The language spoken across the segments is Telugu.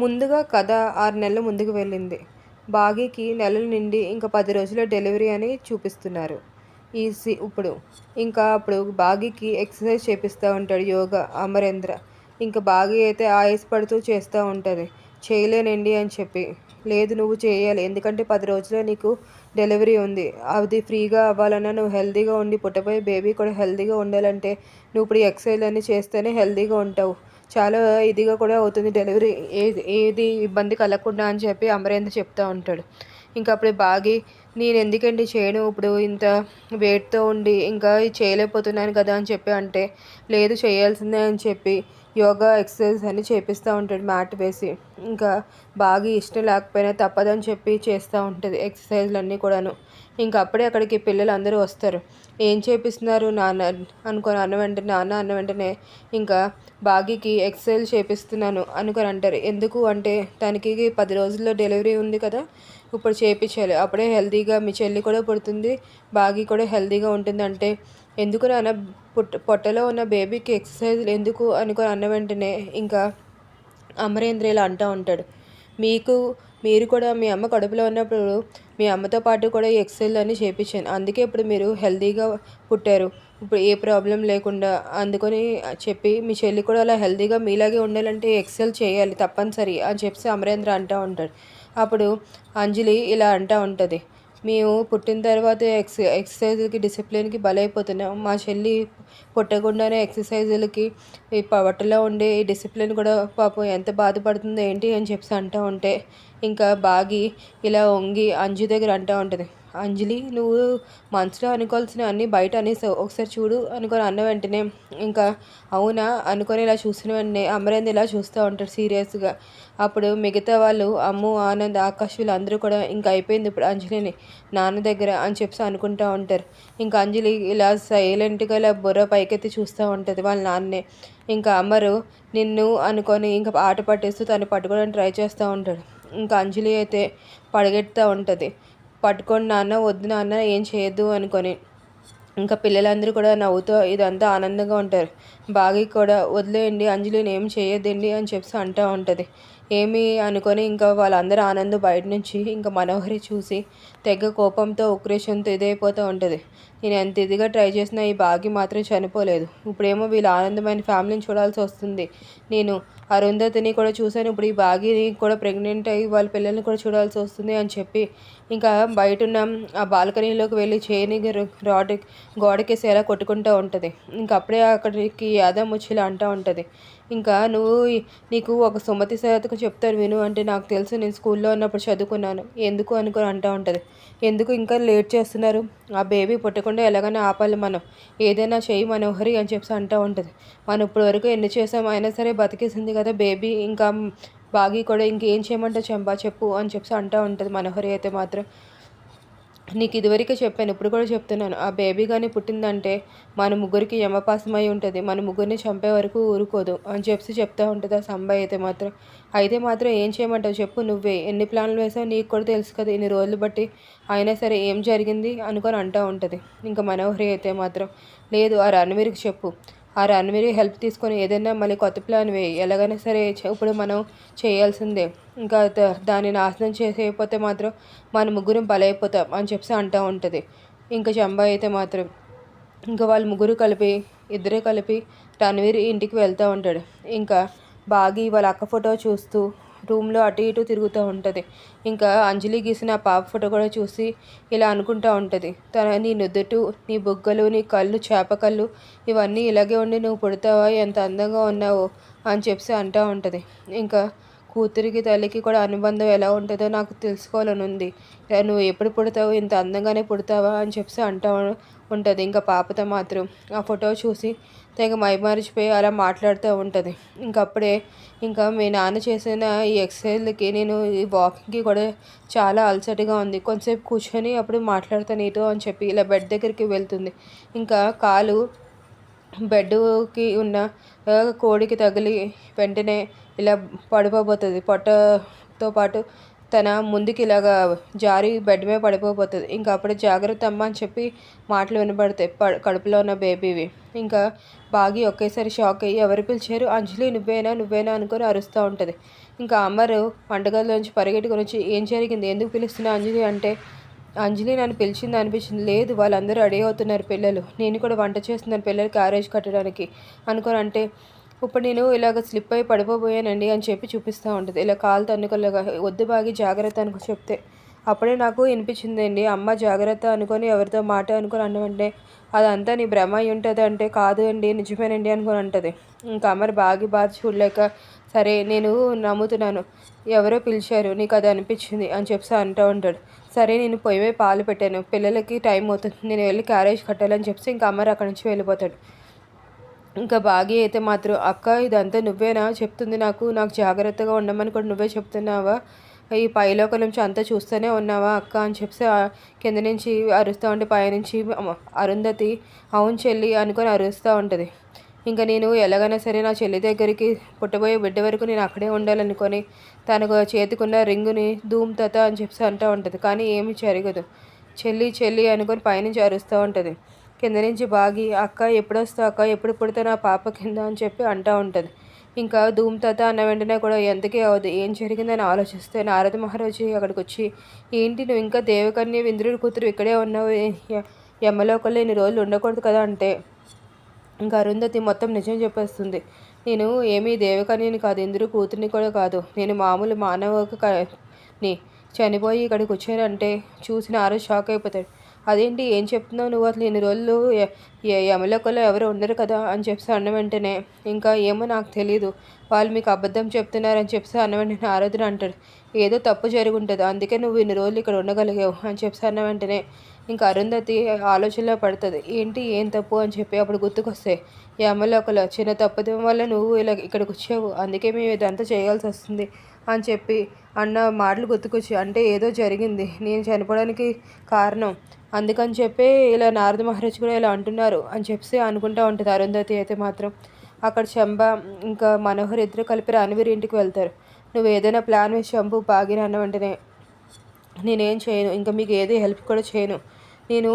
ముందుగా కథ ఆరు నెలల ముందుకు వెళ్ళింది. బాగీకి నెలలు నిండి ఇంకా పది రోజుల డెలివరీ అని చూపిస్తున్నారు. ఈ సి ఇప్పుడు. ఇంకా అప్పుడు బాగీకి ఎక్సర్సైజ్ చేపిస్తూ ఉంటాడు యోగా అమరేంద్ర. ఇంకా బాగీ అయితే ఆయాస పడుతూ చేస్తూ ఉంటుంది. చేయలేనండి అని చెప్పి. లేదు నువ్వు చేయాలి. ఎందుకంటే పది రోజుల్లో నీకు డెలివరీ ఉంది. అది ఫ్రీగా అవ్వాలన్నా నువ్వు హెల్తీగా ఉండి పుట్టబోయే బేబీ కూడా హెల్తీగా ఉండాలంటే నువ్వు ఇప్పుడు ఎక్సర్సైజ్ అన్నీ చేస్తేనే హెల్తీగా ఉంటావు. చాలా ఇదిగా కూడా అవుతుంది డెలివరీ. ఏది ఏది ఇబ్బంది కలగకుండా అని చెప్పి అమరేంద్ర చెప్తూ ఉంటాడు. ఇంకా అప్పుడు బాగి నేను ఎందుకండి చేయను? ఇప్పుడు ఇంత వెయిట్తో ఉండి ఇంకా చేయలేకపోతున్నాను కదా అని చెప్పి అంటే లేదు చేయాల్సిందే అని చెప్పి యోగా ఎక్సర్సైజ్ అని చేపిస్తూ ఉంటాడు మ్యాట్ వేసి. ఇంకా బాగా ఇష్టం లేకపోయినా తప్పదని చెప్పి చేస్తూ ఉంటుంది ఎక్సర్సైజ్లు అన్నీ కూడాను. ఇంకా అప్పుడే అక్కడికి పిల్లలు అందరూ వస్తారు. ఏం చేపిస్తున్నారు నాన్న? అనుకొని అన్న వెంటనే నాన్న అన్న వెంటనే ఇంకా బాగీకి ఎక్సర్సైజ్ చేపిస్తున్నాను అనుకొని అంటారు. ఎందుకు? అంటే తనకి పది రోజుల్లో డెలివరీ ఉంది కదా ఇప్పుడు చేయించాలి అప్పుడే హెల్తీగా మీ చెల్లి కూడా పుడుతుంది బాగీ కూడా హెల్తీగా ఉంటుంది అంటే ఎందుకు నాన్న పుట్ట పొట్టలో ఉన్న బేబీకి ఎక్సర్సైజ్ ఎందుకు అనుకుని అన్న వెంటనే ఇంకా అమరేంద్ర ఇలా అంటూ ఉంటాడు. మీకు మీరు కూడా మీ అమ్మ కడుపులో ఉన్నప్పుడు మీ అమ్మతో పాటు కూడా ఈ ఎక్సర్సైజ్ అని చేయించాను అందుకే ఇప్పుడు మీరు హెల్తీగా పుట్టారు. ఇప్పుడు ఏ ప్రాబ్లం లేకుండా అందుకని చెప్పి మీ చెల్లి కూడా అలా హెల్తీగా మీలాగే ఉండాలంటే ఎక్సెల్ చేయాలి తప్పనిసరి అని చెప్పి అమరేంద్ర అంటూ ఉంటాడు. అప్పుడు అంజలి ఇలా అంటూ ఉంటుంది. మేము పుట్టిన తర్వాత ఎక్స్ ఎక్సర్సైజులకి డిసిప్లిన్కి బలైపోతున్నాం. మా చెల్లి పుట్టకుండానే ఎక్సర్సైజులకి ఈ పవటలో ఉండే ఈ డిసిప్లిన్ కూడా పాపం ఎంత బాధపడుతుందో ఏంటి అని చెప్పి అంటూ ఉంటే ఇంకా బాగి ఇలా వంగి అంజు దగ్గర అంటూ ఉంటుంది. అంజలి నువ్వు మనసులో అనుకోవాల్సిన అన్నీ బయట అనేసావు. ఒకసారి చూడు అనుకొని అన్న వెంటనే ఇంకా అవునా? అనుకొని ఇలా చూసిన వెంటనే అమరేంద్ర ఇలా చూస్తూ ఉంటాడు సీరియస్గా. అప్పుడు మిగతా వాళ్ళు అమ్ము ఆనంద్ ఆకాష్ వీళ్ళందరూ కూడా ఇంకా అయిపోయింది ఇప్పుడు అంజలిని నాన్న దగ్గర అని చెప్పి అనుకుంటూ ఉంటారు. ఇంకా అంజలి ఇలా సైలెంట్గా ఇలా బుర్ర పైకెత్తి చూస్తూ ఉంటుంది వాళ్ళ నాన్నే. ఇంకా అమ్మరు నిన్ను అనుకొని ఇంకా ఆట పట్టేస్తూ తను పట్టుకోవడానికి ట్రై చేస్తూ ఉంటాడు. ఇంకా అంజలి అయితే పడగెడుతూ ఉంటుంది. పట్టుకొని నాన్న వద్దు నాన్న ఏం చేయొద్దు అనుకొని. ఇంకా పిల్లలందరూ కూడా నవ్వుతూ ఇదంతా ఆనందంగా ఉంటారు. బాగి కూడా వదిలేయండి అంజలిని ఏం చేయొద్దండి అని చెప్పి అంటూ ఉంటుంది. ఏమి అనుకొని ఇంకా వాళ్ళందరూ ఆనందం బయట నుంచి ఇంకా మనోహరి చూసి తెగ కోపంతో ఉక్రేషంతో ఇదైపోతూ ఉంటుంది. నేను ఎంత ఇదిగా ట్రై చేసినా ఈ బాగి మాత్రం చనిపోలేదు. ఇప్పుడేమో వీళ్ళ ఆనందమైన ఫ్యామిలీని చూడాల్సి వస్తుంది. నేను అరుంధతిని కూడా చూశాను. ఇప్పుడు ఈ బాగిని కూడా ప్రెగ్నెంట్ అయ్యి వాళ్ళ పిల్లల్ని కూడా చూడాల్సి వస్తుంది అని చెప్పి ఇంకా బయట ఉన్న ఆ బాల్కనీలోకి వెళ్ళి చేయని రాడ్ గోడకేసి ఎలా కొట్టుకుంటూ ఉంటుంది. ఇంకా అప్పుడే అక్కడికి యాదం ముచ్చిలా అంటూ ఉంటుంది. ఇంకా నువ్వు నీకు ఒక సుమతి శాతకు చెప్తారు విను అంటే నాకు తెలుసు నేను స్కూల్లో ఉన్నప్పుడు చదువుకున్నాను. ఎందుకు అనుకుని అంటూ ఉంటుంది. ఎందుకు ఇంకా లేట్ చేస్తున్నారు? ఆ బేబీ పుట్టకుండా ఎలాగైనా ఆపాలి మనం. ఏదైనా చేయి మనోహరి అని చెప్పి అంటూ ఉంటుంది. మనం ఇప్పటి వరకు ఎన్ని చేసాం అయినా సరే బతికేసింది కదా బేబీ. ఇంకా బాగి కూడా ఇంకేం చేయమంటే చెంబా చెప్పు అని చెప్పి అంటూ ఉంటుంది మనోహరి అయితే మాత్రం. నీకు ఇదివరకే చెప్పాను ఇప్పుడు కూడా చెప్తున్నాను. ఆ బేబీ కానీ పుట్టిందంటే మన ముగ్గురికి యమపాసమై ఉంటుంది. మన ముగ్గురిని చంపే వరకు ఊరుకోదు అని చెప్పి చెప్తూ ఉంటుంది ఆ సంబాయి అయితే మాత్రం. అయితే మాత్రం ఏం చేయమంటావు చెప్పు నువ్వే. ఎన్ని ప్లాన్లు వేసావు నీకు కూడా తెలుసు కదా ఇన్ని రోజులు బట్టి. అయినా సరే ఏం జరిగింది అనుకొని అంటూ ఉంటుంది. ఇంకా మనోహరి అయితే మాత్రం లేదు ఆ రణవీర్కి చెప్పు. ఆ రణవీర్ హెల్ప్ తీసుకొని ఏదైనా మళ్ళీ కొత్త ప్లాన్ వేయి ఎలాగైనా సరే ఇప్పుడు మనం చేయాల్సిందే. ఇంకా దాన్ని నాశనం చేసేయకపోతే మాత్రం మన ముగ్గురం బలైపోతాం అని చెప్పి అంటూ ఉంటుంది. ఇంకా చంబా అయితే మాత్రం ఇంకా వాళ్ళు ముగ్గురు కలిపి ఇద్దరే కలిపి రణవీర్ ఇంటికి వెళ్తూ ఉంటాడు. ఇంకా బాగి వాళ్ళ అక్క ఫోటో చూస్తూ రూమ్లో అటు ఇటు తిరుగుతూ ఉంటుంది. ఇంకా అంజలి గీసిన పాప ఫోటో కూడా చూసి ఇలా అనుకుంటూ ఉంటుంది. తన నీ నుదుటు నీ బుగ్గలు నీ కళ్ళు చేప కళ్ళు ఇవన్నీ ఇలాగే ఉండి నువ్వు పుడతావా? ఎంత అందంగా ఉన్నావో? అని చెప్పి అంటూ ఉంటుంది. ఇంకా కూతురికి తల్లికి కూడా అనుబంధం ఎలా ఉంటుందో నాకు తెలుసుకోవాలని ఉంది. నువ్వు ఎప్పుడు పుడతావు? ఇంత అందంగానే పుడతావా? అని చెప్పి అంటూ ఉంటుంది. ఇంకా పాపతో మాత్రం ఆ ఫోటో చూసి తెగ మైమరిచిపోయి అలా మాట్లాడుతూ ఉంటుంది. ఇంకప్పుడే ఇంకా మీ నాన్న చేసిన ఈ ఎక్సర్సైజ్లకి నేను ఈ వాకింగ్కి కూడా చాలా అలసటగా ఉంది. కొంతసేపు కూర్చొని అప్పుడు మాట్లాడతా నీతో అని చెప్పి ఇలా బెడ్ దగ్గరికి వెళ్తుంది. ఇంకా కాలు బెడ్కి ఉన్న కోడికి తగిలి వెంటనే ఇలా పడిపోబోతుంది. పొట్టతో పాటు తన ముందుకి ఇలాగా జారి బెడ్ మీద పడిపోబోతుంది. ఇంకా అప్పుడు జాగ్రత్త అమ్మ అని చెప్పి మాటలు వినబడతాయి కడుపులో ఉన్న బేబీవి. ఇంకా బాగి ఒకేసారి షాక్ అయ్యి ఎవరు పిలిచారు? అంజలి నువ్వేనా? నువ్వేనా అనుకొని అరుస్తూ ఉంటుంది. ఇంకా అమ్మరు వంటగదిలోంచి పరిగెట్టుకొని వచ్చి ఏం జరిగింది? ఎందుకు పిలుస్తున్నా అంజలి అంటే అంజలి నన్ను పిలిచింది అనిపించింది. లేదు వాళ్ళందరూ రెడీ అవుతున్నారు పిల్లలు. నేను కూడా వంట చేస్తున్నాను పిల్లలకి క్యారేజ్ కట్టడానికి అనుకోని అంటే ఇప్పుడు నేను ఇలాగ స్లిప్ అయి పడిపోబోయానండి అని చెప్పి చూపిస్తూ ఉంటుంది. ఇలా కాలు తన్నుకోలేగా వద్దు బాగి జాగ్రత్త అనుకో చెప్తే అప్పుడే నాకు వినిపించిందండి. అమ్మ జాగ్రత్త అనుకొని ఎవరితో మాట అనుకొని అన్నమంటే అదంతా నీ భ్రమ అయి ఉంటుంది అంటే కాదు అండి నిజమేనండి అనుకొని అంటుంది ఇంకా అమ్మరు బాగి బాధ చూడలేక సరే నేను నమ్ముతున్నాను. ఎవరో పిలిచారు నీకు అది అనిపించింది అని చెప్పి అంటూ ఉంటాడు. సరే నేను పొయ్యి పాలు పెట్టాను. పిల్లలకి టైం అవుతుంది. నేను వెళ్ళి క్యారేజ్ కట్టాలని చెప్పి ఇంకా అమ్మరు అక్కడి నుంచి వెళ్ళిపోతాడు. ఇంకా బాగి అయితే మాత్రం అక్క ఇదంతా నువ్వేనా? చెప్తుంది నాకు. నాకు జాగ్రత్తగా ఉండమని కూడా నువ్వే చెప్తున్నావా? ఈ పైలోక నుంచి అంతా చూస్తూనే ఉన్నావా అక్క? అని చెప్పి కింద నుంచి అరుస్తూ ఉంటే పైనుంచి అరుంధతి అవును చెల్లి అనుకొని అరుస్తూ ఉంటుంది. ఇంకా నేను ఎలాగైనా సరే నా చెల్లి దగ్గరికి పుట్టబోయే బిడ్డ వరకు నేను అక్కడే ఉండాలనుకొని తనకు చేతికున్న రింగుని ధూమ్ తత అని చెప్పి అంటూ ఉంటుంది. కానీ ఏమి జరగదు. చెల్లి చెల్లి అనుకొని పైనుంచి అరుస్తూ ఉంటుంది. కింద నుంచి బాగి అక్క ఎప్పుడు అక్క? ఎప్పుడు పుడితే నా పాప కింద? అని చెప్పి అంటూ ఉంటుంది. ఇంకా ధూమ్ తత అన్న వెంటనే కూడా ఎంతకీ అవదు? ఏం జరిగిందని ఆలోచిస్తే నారద మహారాజు అక్కడికి వచ్చి ఏంటి నువ్వు ఇంకా దేవకన్య ఇంద్రుడి కూతురు ఇక్కడే ఉన్నావు? ఎమ్మలోకల్లో ఇన్ని రోజులు ఉండకూడదు కదా అంటే ఇంకా అరుంధతి మొత్తం నిజం చెప్పేస్తుంది. నేను ఏమీ దేవకన్యని కాదు ఇంద్రుడు కూతుర్ని కూడా కాదు. నేను మామూలు మానవని చనిపోయి ఇక్కడికి వచ్చానంటే చూసిన ఆరో షాక్ అయిపోతాడు. అదేంటి? ఏం చెప్తున్నావు నువ్వు? అసలు ఎన్ని రోజులు యమలోకలో ఎవరు ఉండరు కదా? అని చెప్పి అన్న వెంటనే ఇంకా ఏమో నాకు తెలియదు వాళ్ళు మీకు అబద్ధం చెప్తున్నారని చెప్పి అన్న వెంటనే ఆరాధన అంటాడు ఏదో తప్పు జరుగుంటుంది అందుకే నువ్వు ఇన్ని రోజులు ఇక్కడ ఉండగలిగావు. అని చెప్పి అన్న వెంటనే ఇంకా అరుంధతి ఆలోచనలో పడుతుంది ఏంటి ఏం తప్పు? అని చెప్పి అప్పుడు గుర్తుకొస్తాయి గుర్తుకొస్తే ఒకలా చిన్న తప్పుదం వల్ల నువ్వు ఇలా ఇక్కడికి వచ్చావు అందుకే మేము ఇదంతా చేయాల్సి వస్తుంది అని చెప్పి అన్న మాటలు గుర్తుకొచ్చి అంటే ఏదో జరిగింది నేను చనిపోవడానికి కారణం అందుకని చెప్పి ఇలా నారద మహారాజ్ కూడా ఇలా అంటున్నారు అని చెప్పి అనుకుంటా ఉంటుంది అరుంధతి అయితే మాత్రం. అక్కడ చంబ ఇంకా మనోహర్ ఇద్దరు కలిపి రణవీర్ ఇంటికి వెళ్తారు. నువ్వు ఏదైనా ప్లాన్ వేసి చంపు బాగిన అన్న వెంటనే నేనేం చేయను ఇంకా మీకు ఏది హెల్ప్ కూడా చేయను నేను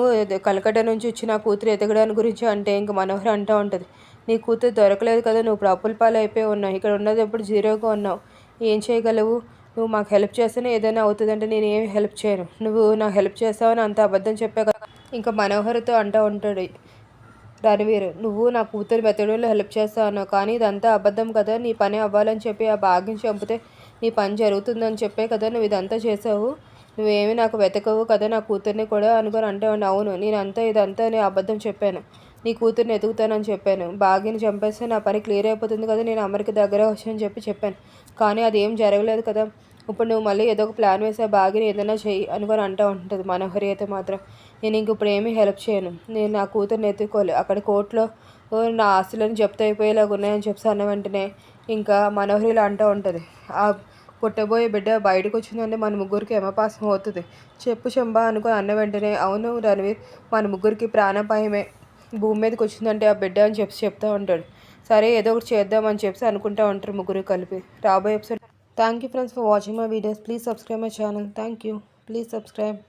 కలకట్ట నుంచి వచ్చి నా కూతురు ఎదగడానికి గురించి అంటే ఇంక మనోహర్ అంటూ ఉంటుంది. నీ కూతురు దొరకలేదు కదా నువ్వు ప్రాపుల పాలు అయిపోయి ఉన్నావు. ఇక్కడ ఉన్నది ఎప్పుడు జీరోగా ఉన్నావు. ఏం చేయగలవు? నువ్వు మాకు హెల్ప్ చేస్తేనే ఏదైనా అవుతుందంటే నేను ఏమి హెల్ప్ చేయను. నువ్వు నాకు హెల్ప్ చేస్తావని అంత అబద్ధం చెప్పా కదా. ఇంకా మనోహర్తో అంటూ ఉంటాడు. రణవీర్ నువ్వు నా కూతురు మెత్తడంలో హెల్ప్ చేస్తావు కానీ ఇదంతా అబద్ధం కదా. నీ పని అవ్వాలని చెప్పి ఆ భాగ్యం చంపితే నీ పని జరుగుతుందని చెప్పే కదా నువ్వు ఇదంతా చేసావు. నువ్వేమి నాకు వెతకవు కదా నా కూతుర్ని కూడా అనుకుని అంటే అవును నేనంతా ఇదంతా నేను అబద్ధం చెప్పాను. నీ కూతుర్ని ఎదుగుతానని చెప్పాను. బాగిని చంపేస్తే నా పని క్లియర్ అయిపోతుంది కదా నేను అమ్మకి దగ్గర వచ్చానని చెప్పి చెప్పాను. కానీ అది ఏం జరగలేదు కదా. ఇప్పుడు నువ్వు మళ్ళీ ఏదో ఒక ప్లాన్ వేసా బాగిని ఏదైనా చెయ్యి అనుకొని అంటూ ఉంటుంది మనోహరి అయితే మాత్రం. నేను ఇంక ఇప్పుడు ఏమీ హెల్ప్ చేయను. నేను నా కూతుర్ని ఎత్తుకోలే. అక్కడ కోర్టులో నా ఆస్తులను జప్తు అయిపోయేలాగా ఉన్నాయని చెప్పి అన్న వెంటనే ఇంకా మనోహరిలో అంటూ ఉంటుంది. ఆ పుట్టబోయే బిడ్డ బయటకు వచ్చిందంటే మన ముగ్గురికి యమపాసం అవుతుంది. చెప్పు చెంబా అనుకుని అన్న వెంటనే అవును రణవీర్ మన ముగ్గురికి ప్రాణపాయమే. భూమి మీదకి వచ్చిందంటే ఆ బిడ్డ అని చెప్పి చెప్తా ఉంటాడు. సరే ఏదో ఒకటి చేద్దామని చెప్పి అనుకుంటా ఉంటారు ముగ్గురు కలిపి. రాబోయే episode thank you friends for watching my videos please subscribe my channel thank you please subscribe